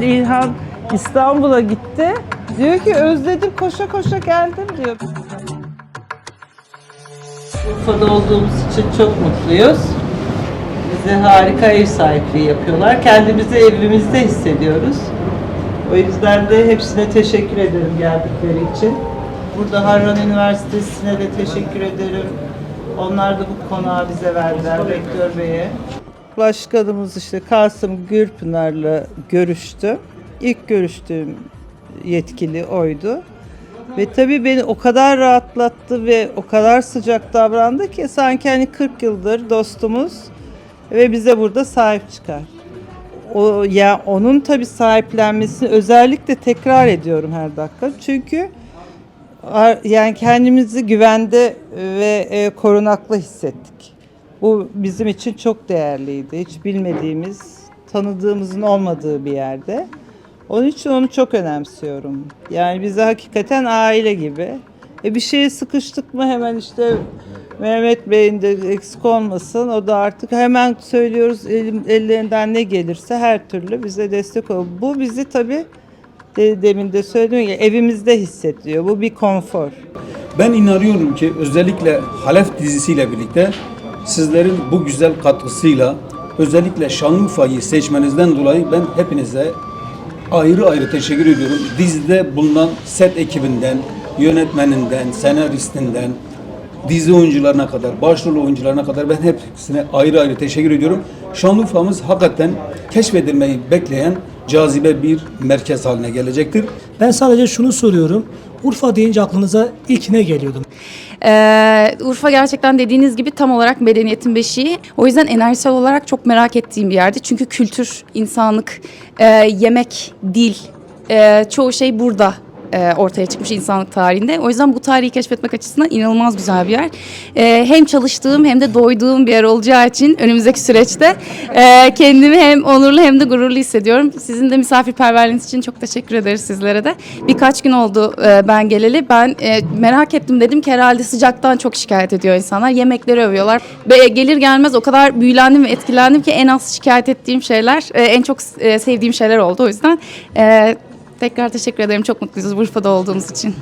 İlhan İstanbul'a gitti. Diyor ki özledim koşa koşa geldim diyor. Urfa'da olduğumuz için çok mutluyuz. Bize harika ev sahipliği yapıyorlar. Kendimizi evimizde hissediyoruz. O yüzden de hepsine teşekkür ederim geldikleri için. Burada Harran Üniversitesi'ne de teşekkür ederim. Onlar da bu konağı bize verdiler, Rektör Bey'e. Başkanımız işte Kasım Gürpınar'la görüştü. İlk görüştüğüm yetkili oydu. Ve tabii beni o kadar rahatlattı ve o kadar sıcak davrandı ki sanki hani 40 yıldır dostumuz ve bize burada sahip çıkar. O ya onun tabii sahiplenmesini özellikle tekrar ediyorum her dakika. Çünkü yani kendimizi güvende ve e, korunaklı hissettik. Bu bizim için çok değerliydi. Hiç bilmediğimiz, tanıdığımızın olmadığı bir yerde. Onun için onu çok önemsiyorum. Yani bize hakikaten aile gibi. E bir şeye sıkıştık mı hemen işte Mehmet Bey'in de eksik olmasın. O da artık hemen söylüyoruz elim, ellerinden ne gelirse her türlü bize destek ol. Bu bizi tabii de, demin de söylediğim gibi evimizde hissediyor. Bu bir konfor. Ben inanıyorum ki özellikle Halef dizisiyle birlikte sizlerin bu güzel katkısıyla özellikle Şanlıurfa'yı seçmenizden dolayı ben hepinize ayrı ayrı teşekkür ediyorum. Dizide bulunan set ekibinden, yönetmeninden, senaristinden, dizi oyuncularına kadar, başrol oyuncularına kadar ben hepsine ayrı ayrı teşekkür ediyorum. Şanlıurfa'mız hakikaten keşfedilmeyi bekleyen cazibe bir merkez haline gelecektir. Ben sadece şunu soruyorum. Urfa deyince aklınıza ilk ne geliyordu? Ee, Urfa gerçekten dediğiniz gibi tam olarak medeniyetin beşiği. O yüzden enerjisel olarak çok merak ettiğim bir yerde. Çünkü kültür, insanlık, e, yemek, dil, e, çoğu şey burada e, ortaya çıkmış insanlık tarihinde. O yüzden bu tarihi keşfetmek açısından inanılmaz güzel bir yer. E, hem çalıştığım hem de doyduğum bir yer olacağı için önümüzdeki süreçte e, kendimi hem onurlu hem de gururlu hissediyorum. Sizin de misafirperverliğiniz için çok teşekkür ederiz sizlere de. Birkaç gün oldu e, ben geleli. Ben e, merak ettim dedim ki herhalde sıcaktan çok şikayet ediyor insanlar. Yemekleri övüyorlar. Ve gelir gelmez o kadar büyülendim ve etkilendim ki en az şikayet ettiğim şeyler, e, en çok e, sevdiğim şeyler oldu. O yüzden e, tekrar teşekkür ederim. Çok mutluyuz Urfa'da olduğumuz için.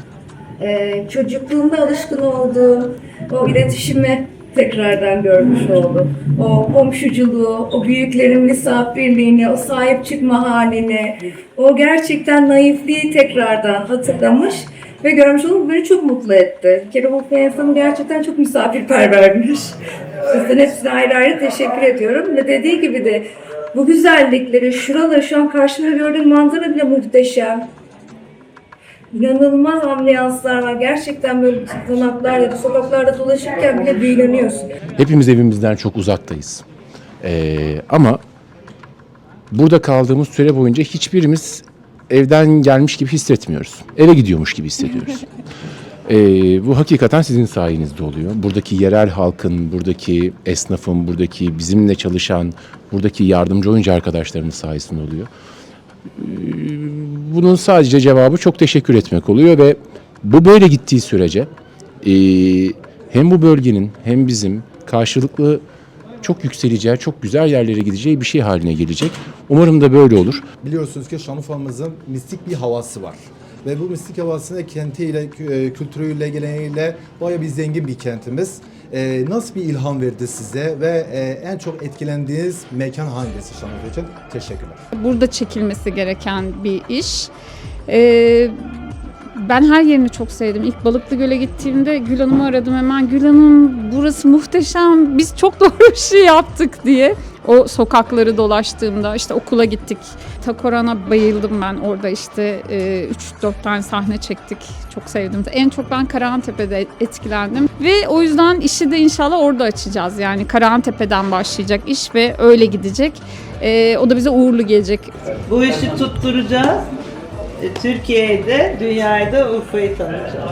Ee, çocukluğumda alışkın olduğum o iletişimi tekrardan görmüş oldum. O komşuculuğu, o büyüklerin misafirliğini, o sahip çıkma halini, o gerçekten naifliği tekrardan hatırlamış ve görmüş oldum. Beni çok mutlu etti. Bir kere bu insanı gerçekten çok misafirpervermiş. Sizden hepsine ayrı ayrı teşekkür ediyorum. Ve dediği gibi de bu güzellikleri, şuralar şu an karşımda gördüğüm manzara bile muhteşem. İnanılmaz ambiyanslar var. Gerçekten böyle konaklarda ya da sokaklarda dolaşırken bile büyüleniyorsun. Hepimiz evimizden çok uzaktayız. Ee, ama burada kaldığımız süre boyunca hiçbirimiz evden gelmiş gibi hissetmiyoruz. Eve gidiyormuş gibi hissediyoruz. Ee, bu hakikaten sizin sayenizde oluyor. Buradaki yerel halkın, buradaki esnafın, buradaki bizimle çalışan, buradaki yardımcı oyuncu arkadaşlarımız sayesinde oluyor. Ee, bunun sadece cevabı çok teşekkür etmek oluyor ve bu böyle gittiği sürece e, hem bu bölgenin hem bizim karşılıklı çok yükseleceği, çok güzel yerlere gideceği bir şey haline gelecek. Umarım da böyle olur. Biliyorsunuz ki Şanlıurfa'mızın mistik bir havası var. Ve bu mistik havasında kentiyle, e, kültürüyle, geleneğiyle bayağı bir zengin bir kentimiz. E, nasıl bir ilham verdi size ve e, en çok etkilendiğiniz mekan hangisi Şanlıurfa için? Teşekkürler. burada çekilmesi gereken bir iş. Ee, ben her yerini çok sevdim. İlk Balıklı Göl'e gittiğimde Gül Hanım'ı aradım hemen. Gül Hanım burası muhteşem, biz çok doğru bir şey yaptık diye. O sokakları dolaştığımda işte okula gittik. Takoran'a bayıldım ben orada işte 3-4 tane sahne çektik. Çok sevdim. En çok ben Karahantepe'de etkilendim. Ve o yüzden işi de inşallah orada açacağız. Yani Karahantepe'den başlayacak iş ve öyle gidecek. O da bize uğurlu gelecek. Bu işi tutturacağız. Türkiye'de, dünyada Urfa'yı tanıyacağız.